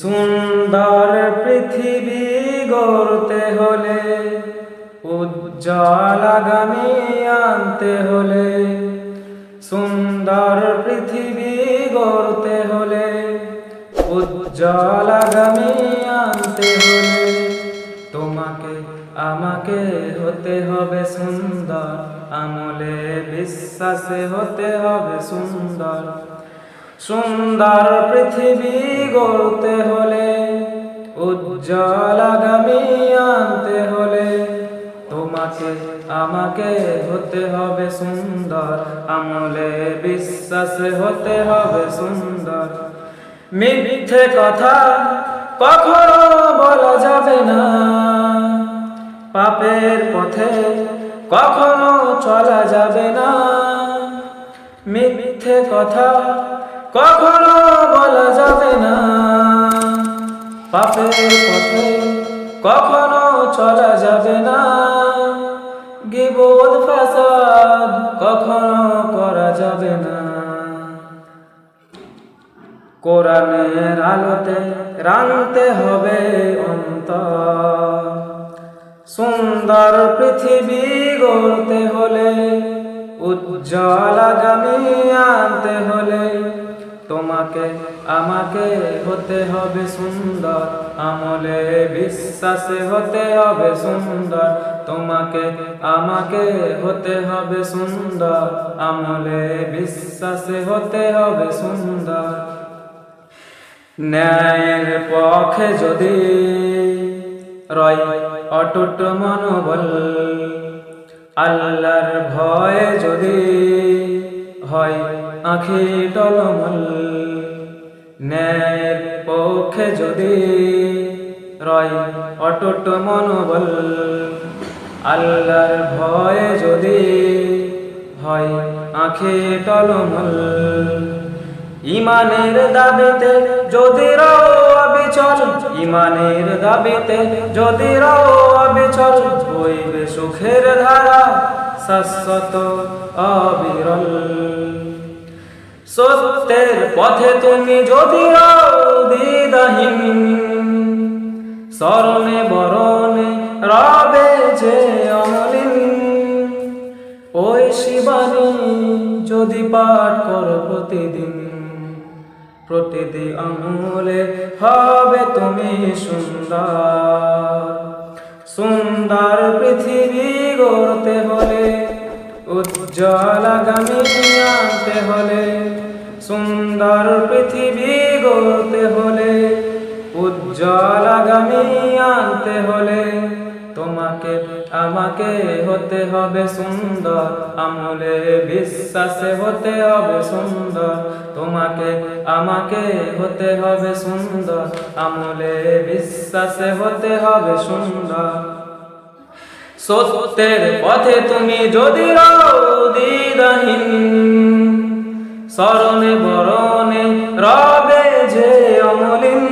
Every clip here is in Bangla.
সুন্দর পৃথিবী গড়তে হলে, উজ্জ্বল আগামী আনতে হলে, সুন্দর পৃথিবী গড়তে হলে, উজ্জ্বল আগামী আনতে হলে, তোমাকে, আমাকে হতে হবে সুন্দর, আমলে বিশ্বাসে হতে হবে সুন্দর। সুন্দর পৃথিবী গড়তে হলে, উজ্জ্বল আগামী আনতে হলে, তোমাকে, আমাকে হতে হবে সুন্দর, আমলে বিশ্বাসে হতে হবে সুন্দর। মিথ্যে কথা কখনো বলা যাবে না। পাপের পথে কখনো চলা যাবে না। মিথ্যে কথা কখনো বলা যাবে না। পাপের পথে কখনো চলা যাবে না। গিবোধ ফাসাদ কখনো করা যাবে না। কোরআনের আলোতে রানতে হবে অন্তর। সুন্দর পৃথিবী গড়তে হলে, উজ্জ্বল আগামী আনতে হলে তোমাকে, আমাকে হতে হবে সুন্দর। আমলে বিশ্বাসে হতে হবে সুন্দর। তোমাকে, আমাকে হতে হবে সুন্দর। আমলে বিশ্বাসে হতে হবে সুন্দর। ন্যায়ের পক্ষে যদি রয় অটুট মনোবল, আল্লাহর ভয়ে যদি হয় আখি টলমল, ন্যায়ের পক্ষে যদি রয় অটুট মনোবল, আল্লাহর ভয়ে যদি হয় আখি টলমল। ইমানের দাবিতে যদি রাও অবিচল, ইমানের দাবিতে যদি রাও অবিচল বইবে সুখের ধারা শাশ্বত অবিরল। সত্যের পথে তুমি যদি দিদাহীন স্মরণে বরণে রবে যে অমলিন। ওই শিবানী যদি পাঠ করো প্রতিদিন প্রতিদিন আমলে হবে তুমি সুন্দর। সুন্দর উজ্জ্বল আগামী আনতে হলে, সুন্দর পৃথিবী গড়তে হলে, উজ্জ্বল আগামী আনতে হলে, তোমাকে, আমাকে হতে হবে সুন্দর, আমলে বিশ্বাসে হতে হবে সুন্দর, তোমাকে, আমাকে হতে হবে সুন্দর, আমলে বিশ্বাসে হতে হবে সুন্দর। সত্যের পথে তুমি যদি রৌদিদাহীন স্মরণে, বরণে, রবে যে অমলিন।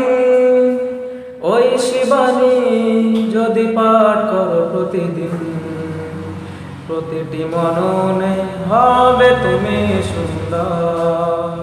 ওই শিবানী যদি পাঠ করো প্রতিদিন, প্রতিটি মননে হবে তুমি সুন্দর।